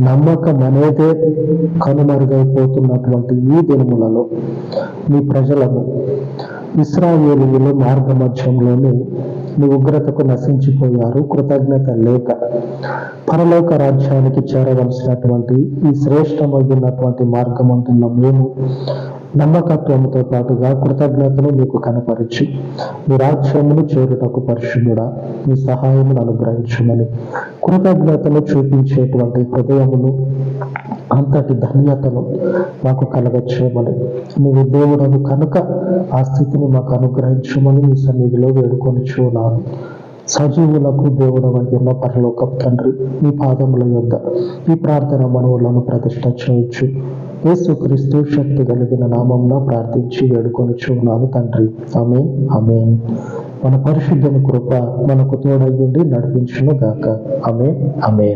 నమ్మకం అనేదే కనుమరుగైపోతున్నటువంటి ఈ దినములలో నీ ప్రజలను ఇస్రాయేలీయులు మార్గ మధ్యంలోనే నీ ఉగ్రతకు నశించిపోయారు కృతజ్ఞత లేక. పరలోక రాజ్యానికి చేరవలసినటువంటి ఈ శ్రేష్టమైనటువంటి మార్గం అంటున్న మేము నమ్మకత్వంతో పాటుగా కృతజ్ఞతను మీకు కనపరిచి మీ రాజ్యమును చేరుటకు పరిశుద్ధుడా మీ సహాయమును అనుగ్రహించమని. కృతజ్ఞతను చూపించేటువంటి హృదయమును అంతటి ధన్యతను మాకు కలగచ్చేయమని నీవు దేవుడను కనుక ఆ స్థితిని మాకు అనుగ్రహించమని మీ సన్నిధిలో వేడుకొని చూడాలి సజీవులకు దేవుడవై ఉన్న పరలోకం తండ్రి మీ పాదముల యొద్ద ఈ ప్రార్థన మనవులను ప్రతిష్ట చేయొచ్చు యేసుక్రీస్తు శక్తి కలిగిన నామంలో ప్రార్థించి వేడుకొనిచున్నాను తండ్రి. ఆమె ఆమె మన పరిశుద్ధని కృప మనకు తోడయ్యుండి నడిపించును గాక. ఆమె ఆమె